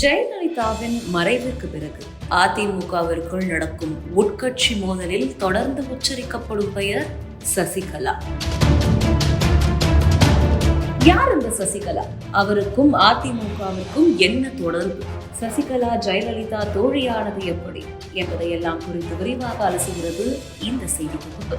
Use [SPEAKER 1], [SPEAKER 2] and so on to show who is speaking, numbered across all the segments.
[SPEAKER 1] ஜெயலலிதாவின் மறைவுக்கு பிறகு அதிமுகவிற்குள் நடக்கும் உட்கட்சி மோதலில் தொடர்ந்து உச்சரிக்கப்படும் பெயர் சசிகலா. யார் இந்த சசிகலா? அவருக்கும் அதிமுகவிற்கும் என்ன தொடர்பு? சசிகலா ஜெயலலிதா தோழியானது எப்படி? என்பதையெல்லாம் குறித்து விரிவாக அலசுகிறது இந்த செய்தி தொகுப்பு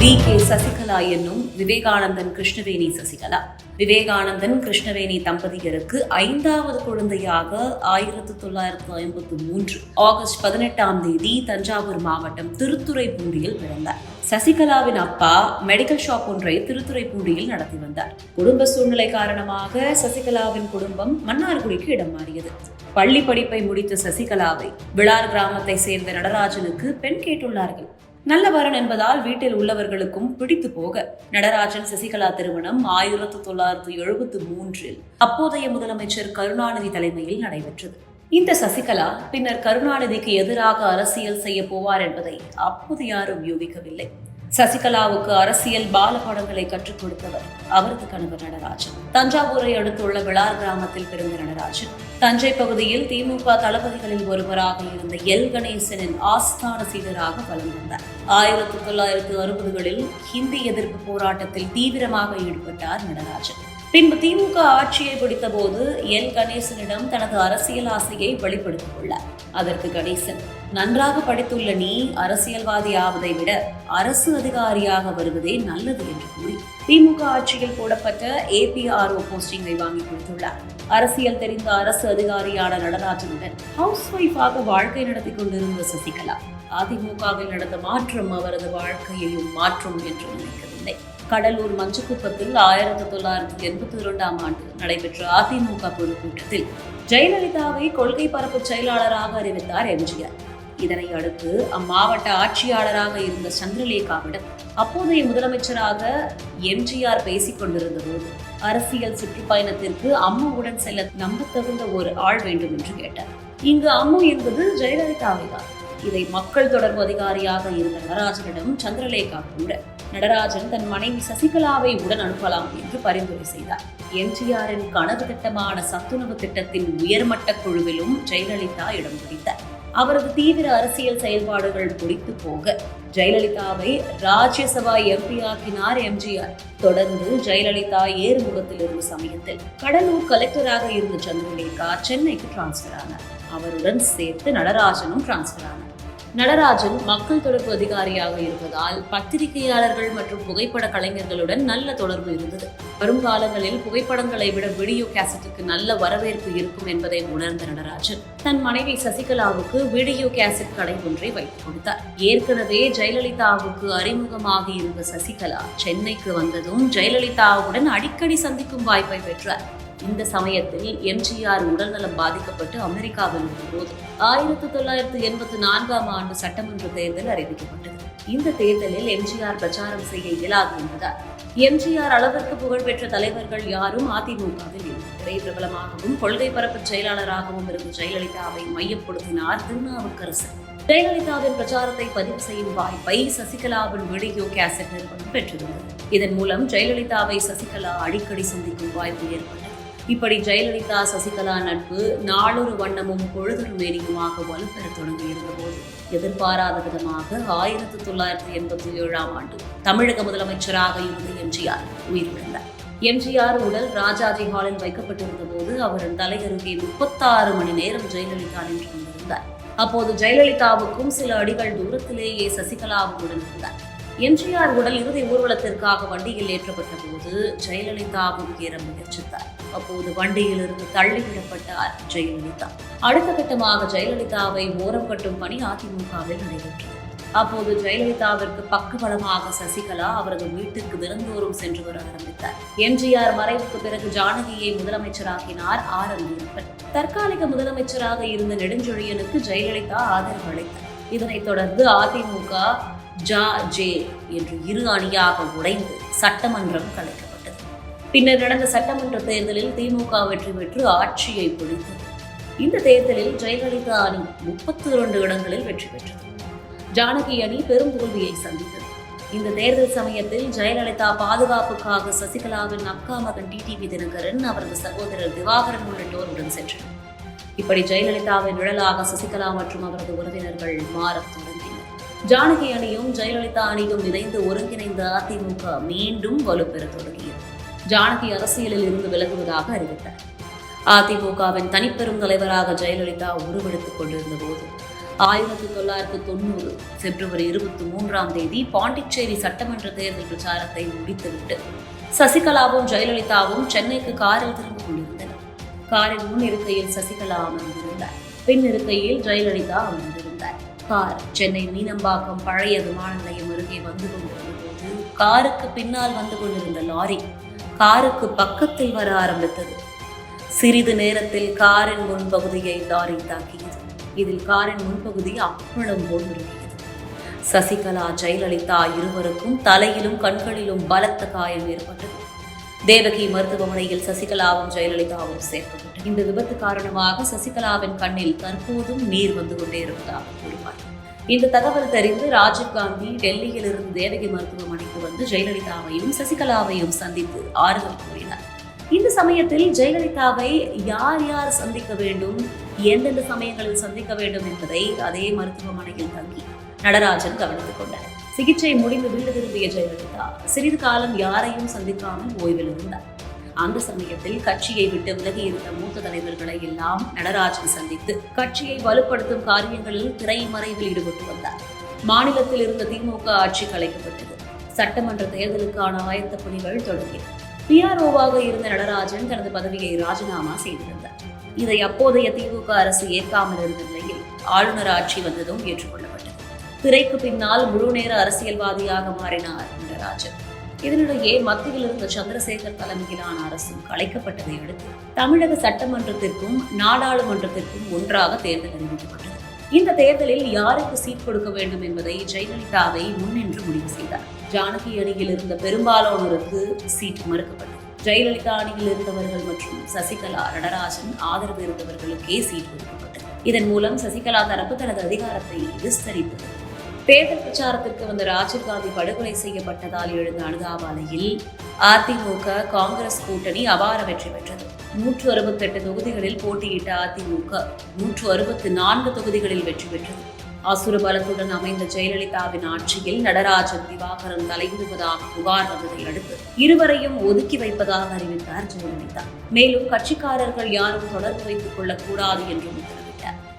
[SPEAKER 1] வி கே சசிகலா என்னும் விவேகானந்தன் கிருஷ்ணவேணி சசிகலா. விவேகானந்தன் கிருஷ்ணவேணி தம்பதியருக்கு ஐந்தாவது குழந்தையாக ஆயிரத்தி தொள்ளாயிரத்தி ஐம்பத்தி மூன்று ஆகஸ்ட் பதினெட்டாம் தேதி தஞ்சாவூர் மாவட்டம் திருத்துறைப்பூண்டியில் பிறந்தார். சசிகலாவின் அப்பா மெடிக்கல் ஷாப் ஒன்றை திருத்துறைப்பூண்டியில் நடத்தி வந்தார். குடும்ப சூழ்நிலை காரணமாக சசிகலாவின் குடும்பம் மன்னார்குடிக்கு இடம் மாறியது. பள்ளி படிப்பை முடித்த சசிகலாவை விழார் கிராமத்தை சேர்ந்த நடராஜனுக்கு பெண் கேட்டுள்ளார்கள். நல்ல வரன் என்பதால் வீட்டில் உள்ளவர்களுக்கும் பிடித்து போக. நடராஜன் சசிகலா திருமணம் ஆயிரத்தி தொள்ளாயிரத்தி எழுபத்தி மூன்றில் அப்போதைய முதலமைச்சர் கருணாநிதி தலைமையில் நடைபெற்றது. இந்த சசிகலா பின்னர் கருணாநிதிக்கு எதிராக அரசியல் செய்ய போவார் என்பதை அப்போது யாரும் யூகிக்கவில்லை. சசிகலாவுக்கு அரசியல் பாலபாடங்களை கற்றுக் கொடுத்தவர் அவரது கணவர் நடராஜன். தஞ்சாவூரை அடுத்துள்ள விழார் கிராமத்தில் பிறந்த நடராஜன். தஞ்சை பகுதியில் திமுக தளபதிகளில் ஒருவராக இருந்த எல். கணேசனின் ஆஸ்தான சீடராக வலம் வந்தார் ஆயிரத்தி தொள்ளாயிரத்து அறுபதுகளில் ஹிந்தி எதிர்ப்பு போராட்டத்தில் தீவிரமாக ஈடுபட்டார் நடராஜன். பின்பு திமுக ஆட்சியை பிடித்தபோது என் கணேசனிடம் தனது அரசியல் ஆசையை வெளிப்படுத்திக் அதற்கு கணேசன் நன்றாக படித்துள்ள நீ அரசியல்வாதி ஆவதை விட அரசு அதிகாரியாக வருவதே நல்லது என்று கூறி திமுக ஆட்சியில் போடப்பட்ட ஏபிஆர்ஓ போஸ்டிங்கை வாங்கி கொடுத்துள்ளார். அரசியல் தெரிந்த அரசு அதிகாரியான நடராஜனுடன் ஹவுஸ் ஒய்ஃபாக வாழ்க்கை நடத்தி கொண்டிருந்த சசிகலா அதிமுகவில் நடந்த மாற்றம் அவரது வாழ்க்கையையும் மாற்றும் என்று நினைக்கிறார். கடலூர் மஞ்சக்குப்பத்தில் ஆயிரத்தி தொள்ளாயிரத்தி எண்பத்தி இரண்டாம் ஆண்டு நடைபெற்ற அதிமுக பொதுக்கூட்டத்தில் ஜெயலலிதாவை கொள்கை பரப்பு செயலாளராக அறிவித்தார் எம்ஜிஆர். இதனை அடுத்து அம்மாவட்ட ஆட்சியாளராக இருந்த சந்திரலேகாவிடம் அப்போதைய முதலமைச்சராக எம்ஜிஆர் பேசிக் கொண்டிருந்த போது அரசியல் சுற்றுப்பயணத்திற்கு அம்முவுடன் செல்ல நம்பத்தகுந்த ஒரு ஆள் வேண்டும் என்று கேட்டார். இங்கு அம்மு என்பது ஜெயலலிதாவை தான் இதை மக்கள் தொடர்பு அதிகாரியாக இருந்த நடராஜனிடம் சந்திரலேகா கூட நடராஜன் தன் மனைவி சசிகலாவை உடன் அனுப்பலாம் என்று பரிந்துரை செய்தார். எம்ஜிஆரின் கனவு திட்டமான சத்துணவு திட்டத்தின் உயர்மட்ட குழுவிலும் ஜெயலலிதா இடம் பிடித்தார். அவரது தீவிர அரசியல் செயல்பாடுகள் பிடித்து போக ஜெயலலிதாவை ராஜ்யசபா எம்பியாக்கினார் எம்ஜிஆர். தொடர்ந்து ஜெயலலிதா ஏறுமுகத்தில் இருந்த சமயத்தில் கடலூர் கலெக்டராக இருந்த சந்திரலேகா சென்னைக்கு டிரான்ஸ்பர் ஆனார். அவருடன் சேர்த்து நடராஜனும் டிரான்ஸ்பர் ஆனார். நடராஜன் மக்கள் தொடர்பு அதிகாரியாக இருப்பதால் பத்திரிகையாளர்கள் மற்றும் புகைப்பட கலைஞர்களுடன் நல்ல தொடர்பு இருந்தது. வருங்காலங்களில் புகைப்படங்களை விட வீடியோ கேசட்டுக்கு நல்ல வரவேற்பு இருக்கும் என்பதை உணர்ந்த நடராஜன் தன் மனைவி சசிகலாவுக்கு வீடியோ கேசட் கடை ஒன்றை வைத்துக் கொடுத்தார். ஏற்கனவே ஜெயலலிதாவுக்கு அறிமுகமாக இருந்த சசிகலா சென்னைக்கு வந்ததும் ஜெயலலிதாவுடன் அடிக்கடி சந்திக்கும் வாய்ப்பை பெற்றார். இந்த சமயத்தில் எம்ஜிஆர் உடல்நலம் பாதிக்கப்பட்டு அமெரிக்காவில் இருந்தபோது ஆயிரத்தி தொள்ளாயிரத்தி எண்பத்தி நான்காம் ஆண்டு சட்டமன்ற தேர்தல் அறிவிக்கப்பட்டது. இந்த தேர்தலில் எம்ஜிஆர் பிரச்சாரம் செய்ய இயலாது என்பதால் எம்ஜிஆர் அளவிற்கு புகழ்பெற்ற தலைவர்கள் யாரும் அதிமுகவில் இல்லை. திரை பிரபலமாகவும் கொள்கை பரப்பு செயலாளராகவும் இருந்த ஜெயலலிதாவை மையப்படுத்தினார் திருநாவுக்கரசர். ஜெயலலிதாவின் பிரச்சாரத்தை பதிவு செய்யும் வாய்ப்பை சசிகலாவின் வீடியோ கேசட் நிறுவனம் பெற்றிருந்தது இதன் மூலம் ஜெயலலிதாவை சசிகலா அடிக்கடி சந்திக்கும் வாய்ப்பு ஏற்பட்டது. இப்படி ஜெயலலிதா சசிகலா நட்பு நாளொரு வண்ணமும் பொழுதொரு மேனியுமாக வலுப்பெற தொடங்கியிருந்த எதிர்பாராத விதமாக ஆயிரத்தி தொள்ளாயிரத்தி எண்பத்தி ஏழாம் ஆண்டு தமிழக முதலமைச்சராக இருந்த எம்ஜிஆர் உயிரிழந்தார். எம்ஜிஆர் உடல் ராஜாஜி ஹாலில் வைக்கப்பட்டிருந்த போது அவரின் தலையருகே முப்பத்தாறு மணி நேரம் ஜெயலலிதா நின்று கொண்டிருந்தார். அப்போது ஜெயலலிதாவுக்கும் சில அடிகள் தூரத்திலேயே சசிகலாவும் இருந்தார். எம்ஜிஆர் உடல் இறுதி ஊர்வலத்திற்காக வண்டியில் ஏற்றப்பட்ட போது ஜெயலலிதாவும் ஏற முயற்சித்தார். அப்போது வண்டியில் இருந்து தள்ளிவிடப்பட்டார் ஜெயலலிதா. அடுத்த கட்டமாக ஜெயலலிதாவை ஓரம் கட்டும் பணி அதிமுகவில் நடைபெற்றது. அப்போது ஜெயலலிதாவிற்கு பக்கபலமாக சசிகலா அவரது வீட்டுக்கு தினந்தோறும் சென்று வர ஆரம்பித்தார். எம்ஜிஆர் மறைவுக்கு பிறகு ஜானகியை முதலமைச்சராக்கினார் ஆர் என் வீரப்பன். தற்காலிக முதலமைச்சராக இருந்த நெடுஞ்செழியனுக்கு ஜெயலலிதா ஆதரவு அளித்தார். இதனைத் தொடர்ந்து அதிமுக ஜா ஜே என்று இரு அணியாக உடைந்து சட்டமன்றம் கலைக்கப்பட்டது. பின்னர் நடந்த சட்டமன்ற தேர்தலில் திமுக வெற்றி பெற்று ஆட்சியை பிடித்தது இந்த தேர்தலில் ஜெயலலிதா அணி முப்பத்தி இரண்டு இடங்களில் வெற்றி பெற்றது. ஜானகி அணி பெரும் தோல்வியை சந்தித்தது. இந்த தேர்தல் சமயத்தில் ஜெயலலிதா பாதுகாப்புக்காக சசிகலாவின் அக்கா மகன் டிடிவி தினகரன் அவரது சகோதரர் திவாகரன் உள்ளிட்டோருடன் சென்றனர். இப்படி ஜெயலலிதாவின் நிழலாக சசிகலா மற்றும் அவரது உறவினர்கள் மாறத் ஜானகி அணியும் ஜெயலலிதா அணியும் இணைந்து ஒருங்கிணைந்த அதிமுக மீண்டும் வலுப்பெற தொடங்கியது. ஜானகி அரசியலில் இருந்து விலகுவதாக அறிவித்தார். அதிமுகவின் தனிப்பெரும் தலைவராக ஜெயலலிதா உருவெடுத்துக் கொண்டிருந்த போது ஆயிரத்தி தொள்ளாயிரத்தி தொண்ணூறு பிப்ரவரி இருபத்தி மூன்றாம் தேதி பாண்டிச்சேரி சட்டமன்ற தேர்தல் பிரச்சாரத்தை முடித்துவிட்டு சசிகலாவும் ஜெயலலிதாவும் சென்னைக்கு காரில் திரும்பிக் கொண்டிருந்தனர். காரின் முன் இருக்கையில் சசிகலா அமர்ந்திருந்தார். பின் இருக்கையில் ஜெயலலிதா அமர்ந்திருந்தார். கார். சென்னை மீனம்பாக்கம் பழைய விமான நிலையம் அருகே வந்து கொண்டிருந்த போது காருக்கு பின்னால் வந்து கொண்டிருந்த லாரி காருக்கு பக்கத்தில் வர ஆரம்பித்தது. சிறிது நேரத்தில் காரின் முன்பகுதியை லாரி தாக்கியது. இதில் காரின் முன்பகுதி அப்பளம் போல் சசிகலா ஜெயலலிதா இருவருக்கும் தலையிலும் கண்களிலும் பலத்த காயம் ஏற்பட்டது. தேவகி மருத்துவமனையில் சசிகலாவும் ஜெயலலிதாவும் சேர்க்கப்பட்டது இந்த விபத்து காரணமாக சசிகலாவின் கண்ணில் தற்போதும் நீர் வந்து கொண்டே இருப்பதாக கூறுவார் இந்த தகவல் தெரிந்து ராஜீவ்காந்தி டெல்லியிலிருந்து தேவகி மருத்துவமனைக்கு வந்து ஜெயலலிதாவையும் சசிகலாவையும் சந்தித்து ஆறுதல் கூறினார். இந்த சமயத்தில் ஜெயலலிதாவை யார் யார் சந்திக்க வேண்டும் எந்தெந்த சமயங்களில் சந்திக்க வேண்டும் என்பதை அதே மருத்துவமனையில் தங்கி நடராஜன் கவனித்துக் கொண்டார். சிகிச்சை முடிந்து வீடு திரும்பிய ஜெயலலிதா சிறிது காலம் யாரையும் சந்திக்காமல் ஓய்வில் இருந்தார் அந்த சமயத்தில் கட்சியை விட்டு விலகி இருந்த மூத்த தலைவர்களை எல்லாம் நடராஜன் சந்தித்து கட்சியை வலுப்படுத்தும் காரியங்களில் திரைமறைவில் ஈடுபட்டு வந்தார். மாநிலத்தில் இருந்த திமுக ஆட்சி கலைக்கப்பட்டது. சட்டமன்ற தேர்தலுக்கான ஆயத்த பணிகள் தொடங்கின. பிஆர்ஓவாக இருந்த நடராஜன் தனது பதவியை ராஜினாமா செய்திருந்தார். இதை அப்போதைய திமுக அரசு ஏற்காமல் இருந்த நிலையில் ஆளுநர் ஆட்சி வந்ததும் ஏற்றுக்கொள்ளப்பட்டது. திரைக்கு பின்னால் முழுநேர அரசியல்வாதியாக மாறினார் நடராஜன். இதனிடையே மத்தியில் இருந்த சந்திரசேகர் தலைமையிலான அரசும் கலைக்கப்பட்டதை அடுத்து தமிழக சட்டமன்றத்திற்கும் நாடாளுமன்றத்திற்கும் ஒன்றாக தேர்தல் அறிவிக்கப்பட்டது. இந்த தேர்தலில் யாருக்கு சீட் கொடுக்க வேண்டும் என்பதை ஜெயலலிதாவை முன்னின்று முடிவு செய்தார். ஜானகி அணியில் இருந்த பெரும்பாலானோருக்கு சீட் மறுக்கப்பட்டது. ஜெயலலிதா அணியில் இருந்தவர்கள் மற்றும் சசிகலா நடராஜன் ஆதரவு இருந்தவர்களுக்கே சீட் கொடுக்கப்பட்டது. இதன் மூலம் சசிகலா தரப்பு தனது அதிகாரத்தை விஸ்தரித்தது. தேர்தல் பிரச்சாரத்திற்கு வந்த ராஜீவ்காந்தி படுகொலை செய்யப்பட்டதால் எழுந்த அனுதாபாலையில் அதிமுக காங்கிரஸ் கூட்டணி அபார வெற்றி பெற்றது. நூற்று அறுபத்தெட்டு தொகுதிகளில் போட்டியிட்ட அதிமுக நூற்று அறுபத்தி நான்கு தொகுதிகளில் வெற்றி பெற்றது. அசுர பலத்துடன் அமைந்த ஜெயலலிதாவின் ஆட்சியில் நடராஜன் திவாகரன் தலையிடுவதாக புகார் வந்ததை அடுத்து இருவரையும் ஒதுக்கி வைப்பதாக அறிவித்தார் ஜெயலலிதா. மேலும் கட்சிக்காரர்கள் யாரும் தொடர்பு வைத்துக் கொள்ளக்கூடாது என்றும்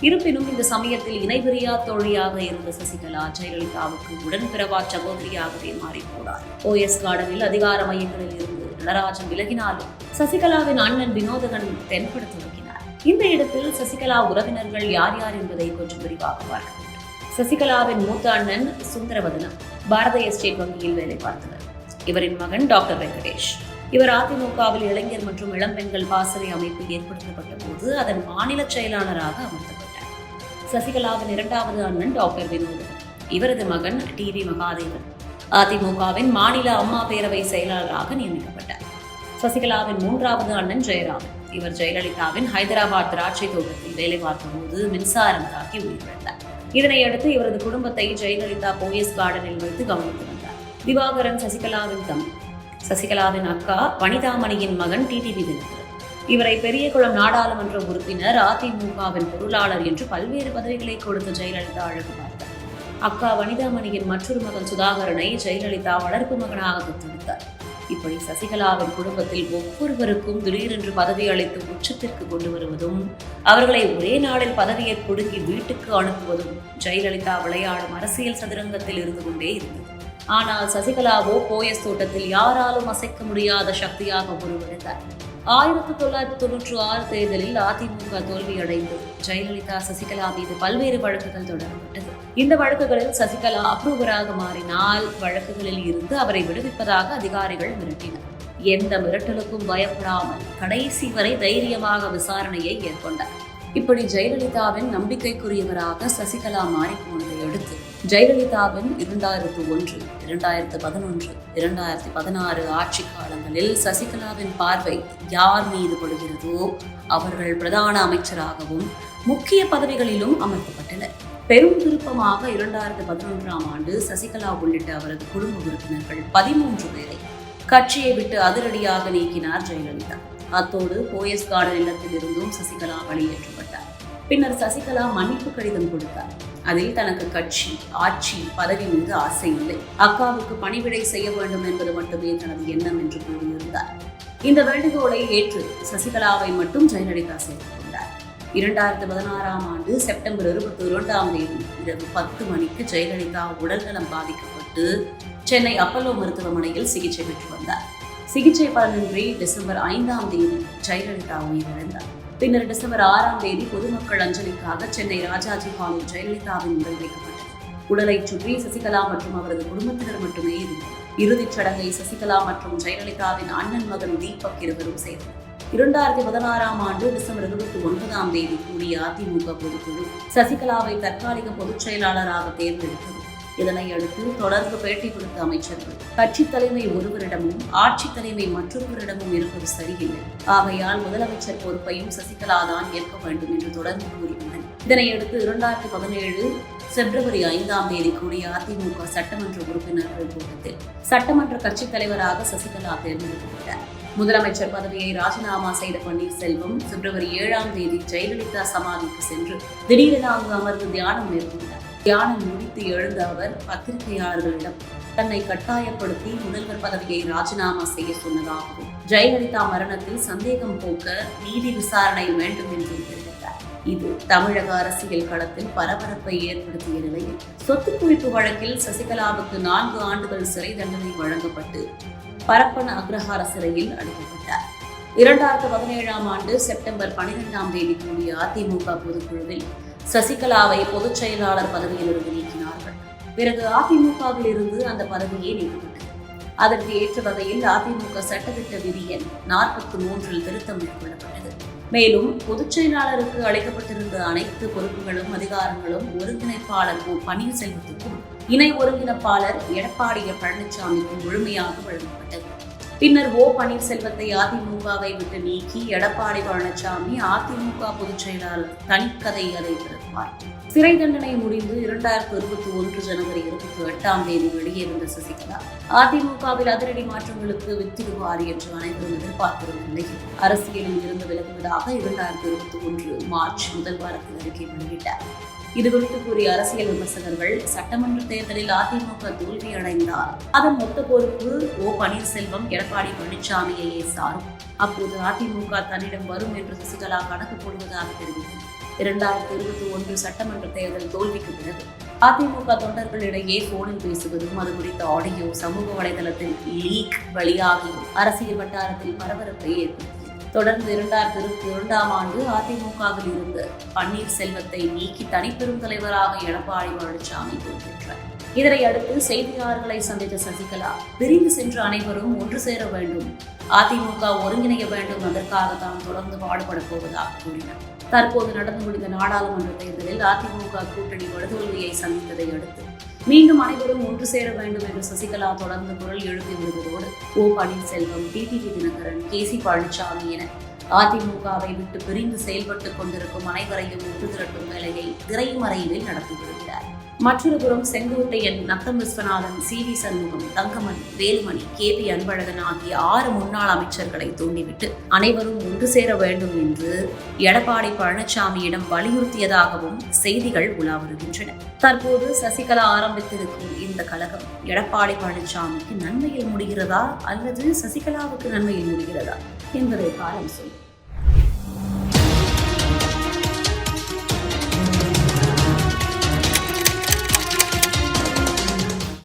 [SPEAKER 1] இருப்பினும் இந்த சமயத்தில் இணைபிரியா தோழியாக இருந்த சசிகலா ஜெயலலிதாவுக்கு உடன்பிறவா சகோதரியாகவே மாறிப் போனார் ஓஎஸ் கார்டனில் அதிகார மையங்களில் இருந்து நடராஜன் விலகினாலும் சசிகலாவின் அண்ணன் வினோதகன் தென்பட தொடங்கினார் இந்த இடத்தில் சசிகலா உறவினர்கள் யார் யார் என்பதை கொஞ்சம் விரிவாக பார்க்க சசிகலாவின் மூத்த அண்ணன் சுந்தரவதனம் பாரத எஸ்டேட் வங்கியில் வேலை பார்த்தவர். இவரின் மகன் டாக்டர் வெங்கடேஷ். இவர் அதிமுகவில் இளைஞர் மற்றும் இளம்பெண்கள் பாசறை அமைப்பு ஏற்படுத்தப்பட்ட போது அதன் மாநில செயலாளராக அமர்த்தப்பட்டார் சசிகலாவின் இரண்டாவது அண்ணன் டாக்டர் வினோதன் இவரது மகன் டி வி மகாதேவன். அதிமுகவின் மாநில அம்மா பேரவை செயலாளராக நியமிக்கப்பட்டார். சசிகலாவின் மூன்றாவது அண்ணன் ஜெயராமன் இவர் ஜெயலலிதாவின் ஹைதராபாத் திராட்சை தோட்டத்தில் வேலை பார்த்தபோது மின்சாரம் தாக்கி உயிரிழந்தார். இதனையடுத்து இவரது குடும்பத்தை ஜெயலலிதா போயஸ் கார்டனில் வைத்து கவனித்து வந்தார். திவாகரன் சசிகலாவின் தம்பி சசிகலாவின் அக்கா வனிதாமணியின் மகன் டிடிவி தினகரன் இவரை பெரியகுளம் நாடாளுமன்ற உறுப்பினர் அதிமுகவின் பொருளாளர் என்று பல்வேறு பதவிகளை கொடுத்த ஜெயலலிதா அழகு பார்த்தார். அக்கா வனிதாமணியின் மற்றொரு மகன் சுதாகரனை ஜெயலலிதா வளர்ப்பு மகனாக தத்தெடுத்தார் இப்படி சசிகலாவின் குடும்பத்தில் ஒவ்வொருவருக்கும் திடீரென்று பதவி அளித்து உச்சத்திற்கு கொண்டு வருவதும் அவர்களை ஒரே நாளில் பதவியை கொடுங்கி வீட்டுக்கு அனுப்புவதும் ஜெயலலிதா விளையாடும் அரசியல் சதுரங்கத்தில் இருந்து கொண்டே இருந்தது. ஆனால் சசிகலாவோ போயஸ் தோட்டத்தில் யாராலும் அசைக்க முடியாத சக்தியாக உருவெடுத்தார். ஆயிரத்தி தொள்ளாயிரத்தி தொன்னூற்றி ஆறு தேர்தலில் அதிமுக தோல்வியடைந்து ஜெயலலிதா சசிகலா மீது பல்வேறு வழக்குகள் தொடரப்பட்டது. இந்த வழக்குகளில் சசிகலா அப்ரூவராக மாறினால் வழக்குகளில் இருந்து அவரை விடுவிப்பதாக அதிகாரிகள் மிரட்டினர். எந்த மிரட்டலுக்கும் பயப்படாமல் கடைசி வரை தைரியமாக விசாரணையை மேற்கொண்டார். இப்படி ஜெயலலிதாவின் நம்பிக்கைக்குரியவராக சசிகலா மாறிப்போனதை ஜெயலலிதாவின் இரண்டாயிரத்து ஒன்று இரண்டாயிரத்து பதினொன்று இரண்டாயிரத்தி பதினாறு ஆட்சி காலங்களில் சசிகலாவின் பார்வை யார் மீது படுகிறதோ அவர்கள் பிரதான அமைச்சராகவும் முக்கிய பதவிகளிலும் அமர்த்தப்பட்டனர். பெரும் திருப்பமாக இரண்டாயிரத்து பதினொன்றாம் ஆண்டு சசிகலா உள்ளிட்ட அவரது குடும்ப உறுப்பினர்கள் பதிமூன்று பேரை கட்சியை விட்டு அதிரடியாக நீக்கினார் ஜெயலலிதா. அத்தோடு போயஸ் கார்டன் இல்லத்தில் இருந்தும் சசிகலா வெளியேற்றப்பட்டார். பின்னர் சசிகலா மன்னிப்பு கடிதம் கொடுத்தார். அதில் தனக்கு கட்சி ஆட்சி பதவி மீது ஆசை இல்லை. அக்காவுக்கு பணிவிடை செய்ய வேண்டும் என்பது மட்டுமே தனது எண்ணம் என்று கூறியிருந்தார். இந்த வேண்டுகோளை ஏற்று சசிகலாவை மட்டும் ஜெயலலிதா சேர்த்துக் கொண்டார். இரண்டாயிரத்தி பதினாறாம் ஆண்டு செப்டம்பர் இருபத்தி இரண்டாம் தேதி இரவு பத்து மணிக்கு ஜெயலலிதா உடல்நலம் பாதிக்கப்பட்டு சென்னை அப்பல்லோ மருத்துவமனையில் சிகிச்சை பெற்று வந்தார். சிகிச்சை பலனின்றி டிசம்பர் ஐந்தாம் தேதி ஜெயலலிதா உயிரிழந்தார். பின்னர் டிசம்பர் ஆறாம் தேதி பொதுமக்கள் அஞ்சலிக்காக சென்னை ராஜாஜி ஹாலில் ஜெயலலிதாவின் உடல் வைக்கப்பட்டது. உடலை சுற்றி சசிகலா மற்றும் அவரது குடும்பத்தினர் மட்டுமே இருந்தனர் இறுதிச் சடங்கை சசிகலா மற்றும் ஜெயலலிதாவின் அண்ணன் மகன் தீபக் இருவரும் செய்தனர் இரண்டாயிரத்தி பதினாறாம் ஆண்டு டிசம்பர் இருபத்தி ஒன்பதாம் தேதி கூடிய அதிமுக பொதுக்குழு சசிகலாவை தற்காலிக பொதுச் செயலாளராக தேர்ந்தெடுத்தது. இதனை அடுத்து தொடர்ந்து பேட்டி கொடுத்த அமைச்சர்கள் கட்சி தலைமை ஒருவரிடமும் ஆட்சி தலைமை மற்றொருவரிடமும் இருப்பது சரியில்லை. ஆகையால் முதலமைச்சர் பொறுப்பையும் சசிகலா தான் ஏற்க வேண்டும் என்று தொடர்ந்து கூறியுள்ளனர். இதனையடுத்து இரண்டாயிரத்தி பதினேழு பிப்ரவரி ஐந்தாம் தேதி கூடிய அதிமுக சட்டமன்ற உறுப்பினர்கள் கூட்டத்தில் சட்டமன்ற கட்சித் தலைவராக சசிகலா தேர்ந்தெடுக்கப்பட்டார். முதலமைச்சர் பதவியை ராஜினாமா செய்த பன்னீர்செல்வம் பிப்ரவரி ஏழாம் தேதி ஜெயலலிதா சமாதிக்கு சென்று திடீரென அங்கு அமர்ந்து தியானம் மேற்கொண்டார். தியானம் முடித்து எழுந்த அவர் பத்திரிகையாளர்களிடம் தன்னை கட்டாயப்படுத்தி முதல்வர் பதவியை ராஜினாமா செய்ய சொன்னதாகவும் ஜெயலலிதா மரணத்தில் சந்தேகம் போக்க நீதி விசாரணை வேண்டும் என்றும் தெரிவித்தார். இது தமிழக அரசியல் களத்தில் பரபரப்பை ஏற்படுத்திய நிலையில் சொத்து குவிப்பு வழக்கில் சசிகலாவுக்கு நான்கு ஆண்டுகள் சிறை தண்டனை வழங்கப்பட்டு பரப்பன அக்ரஹார சிறையில் அடைக்கப்பட்டார். இரண்டாயிரத்து பதினேழாம் ஆண்டு செப்டம்பர் பனிரெண்டாம் தேதி கூடிய அதிமுக பொதுக்குழுவில் சசிகலாவை பொதுச் செயலாளர் பதவியிலிருந்து நீக்கினார்கள். பிறகு அதிமுகவில் இருந்து அந்த பதவியே நீக்கப்பட்டது அதற்கு ஏற்ற வகையில் அதிமுக சட்டத்திட்ட விதி எண் நாற்பத்தி மூன்றில் திருத்தம் மேற்கொள்ளப்பட்டது. மேலும் பொதுச் செயலாளருக்கு அளிக்கப்பட்டிருந்த அனைத்து பொறுப்புகளும் அதிகாரங்களும் ஒருங்கிணைப்பாளர் ஓ. பன்னீர்செல்வத்துக்கும் இணை ஒருங்கிணைப்பாளர் எடப்பாடி பழனிசாமிக்கும் முழுமையாக வழங்கப்பட்டது. பின்னர் ஓ. பன்னீர்செல்வத்தை அதிமுகவை விட்டு நீக்கி எடப்பாடி பழனிசாமி அதிமுக பொதுச் செயலாளர் தனிக்கதை அறிவித்தது திறப்பார் சிறை தண்டனை முடிந்து இரண்டாயிரத்தி இருபத்தி ஒன்று ஜனவரி இருபத்தி எட்டாம் தேதி வெளியே வந்த சசிகலா அதிமுகவில் அதிரடி மாற்றங்களுக்கு வித்திடுவார் என்று அனைவரும் எதிர்பார்த்திருந்த நிலையில் அரசியலில் இருந்து விலகுவதாக இரண்டாயிரத்தி இருபத்தி ஒன்று மார்ச் முதல் வாரத்தில் அறிக்கை வெளியிட்டார். இதுகுறித்து கூறிய அரசியல் விமர்சகர்கள் சட்டமன்ற தேர்தலில் அதிமுக தோல்வி அடைந்தால் அதன் மொத்த பொறுப்பு ஓ பன்னீர்செல்வம் எடப்பாடி பழனிசாமியையே சாரும். அப்போது அதிமுக தன்னிடம் வரும் என்று சசிகலா கணக்கு போடுவதாக தெரிவித்தார். இரண்டாயிரத்தி இருபத்தி ஒன்று சட்டமன்ற தேர்தல் தோல்விக்கு பிறகு அதிமுக தொண்டர்களிடையே போனில் பேசுவதும் அது குறித்த ஆடியோ சமூக வலைதளத்தில் லீக் வெளியாகியும் அரசியல் வட்டாரத்தில் பரபரப்பை ஏற்படுத்தியது. தொடர்ந்து இரண்டாயிரத்தி இருபத்தி இரண்டாம் ஆண்டு அதிமுகவில் இருந்து பன்னீர்செல்வத்தை நீக்கி தனிப்பெரும் தலைவராக எடப்பாடி பழனிசாமி பொறுப்பேற்றார். இதனை அடுத்து செய்தியாளர்களை சந்தித்த சசிகலா பிரிந்து சென்று அனைவரும் ஒன்று சேர வேண்டும் அதிமுக ஒருங்கிணைய வேண்டும் அதற்காக தான் தொடர்ந்து பாடுபடப் போவதாக கூறினார். தற்போது நடந்து முடிந்த நாடாளுமன்ற தேர்தலில் அதிமுக கூட்டணி படுதோல்வியை சந்தித்ததை அடுத்து மீண்டும் அனைவரும் ஒன்று சேர வேண்டும் என்று சசிகலா தொடர்ந்து குரல் எழுப்பி வருவதோடு O Panneerselvam TTV Dhinakaran K C Palaniswami என அதிமுகவை விட்டு பிரிந்து செயல்பட்டுக் கொண்டிருக்கும் அனைவரையும் ஒன்று திரட்டும் வேலையை திரைமறைவில் நடத்துகிறது மற்றொரு புறம் Sengottaiyan Natham Viswanathan C. V. Shanmugam Thangamani Velumani K. P. Anbazhagan ஆகிய ஆறு முன்னாள் அமைச்சர்களை தூண்டிவிட்டு அனைவரும் ஒன்று சேர வேண்டும் என்று எடப்பாடி பழனிசாமியிடம் வலியுறுத்தியதாகவும் செய்திகள் உலாவருகின்றன தற்போது சசிகலா ஆரம்பித்திருக்கும் இந்த கழகம் எடப்பாடி பழனிசாமிக்கு நன்மையில் முடிகிறதா அல்லது சசிகலாவுக்கு நன்மையில் முடிகிறதா என்பதை காலம் சொல்லும்